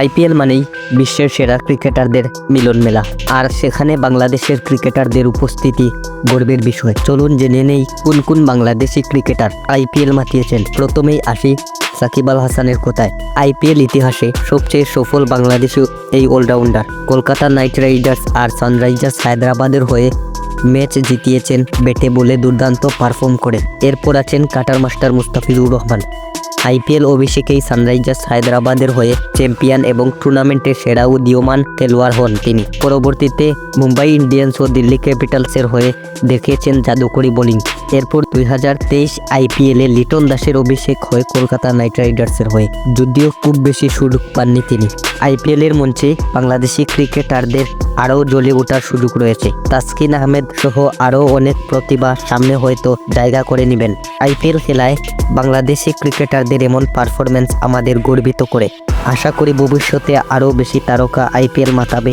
IPL মানেই বিশ্বের সেরা ক্রিকেটারদের মিলন মেলা। আর সেখানে বাংলাদেশের ক্রিকেটারদের উপস্থিতি গর্বের বিষয়। চলুন জেনে নেই কোন কোন বাংলাদেশি ক্রিকেটার আইপিএল মাতিয়েছেন। প্রথমেই আসি সাকিব আল হাসানের কোথায়? আইপিএল ইতিহাসে সবচেয়ে সফল বাংলাদেশি এই অলরাউন্ডার। কলকাতা নাইট রাইডার্স আর সানরাইজার্স হায়দ্রাবাদের হয়ে ম্যাচ জিতিয়েছেন ব্যাটে বলে দুর্দান্ত পারফর্ম করে এরপর আছেন cutter master Mustafizur Rahman. IPL অভিষেকেই Sunrisers হায়দ্রাবাদের হয়ে চ্যাম্পিয়ন এবং টুর্নামেন্টের সেরা উদীয়মান খেলোয়াড় হন তিনি। পরবর্তীতে মুম্বাই ইন্ডিয়ান্স ও দিল্লি ক্যাপিটালসের হয়ে দেখিয়েছেন জাদুকরি বোলিং। এরপর দুই হাজার তেইশ আইপিএলে লিটন দাসের অভিষেক হয় কলকাতা নাইট রাইডার্সের হয়ে, যদিও খুব বেশি সুযোগ পাননি তিনি। আইপিএলের মঞ্চে বাংলাদেশি ক্রিকেটারদের আরও জ্বলে ওঠার সুযোগ রয়েছে। তাসকিন আহমেদ সহ আরও অনেক প্রতিভা সামনে হয়তো জায়গা করে নেবেন। আইপিএল খেলায় বাংলাদেশি ক্রিকেটারদের এমন পারফরমেন্স আমাদের গর্বিত করে। আশা করি ভবিষ্যতে আরও বেশি তারকা আইপিএল মাতাবে।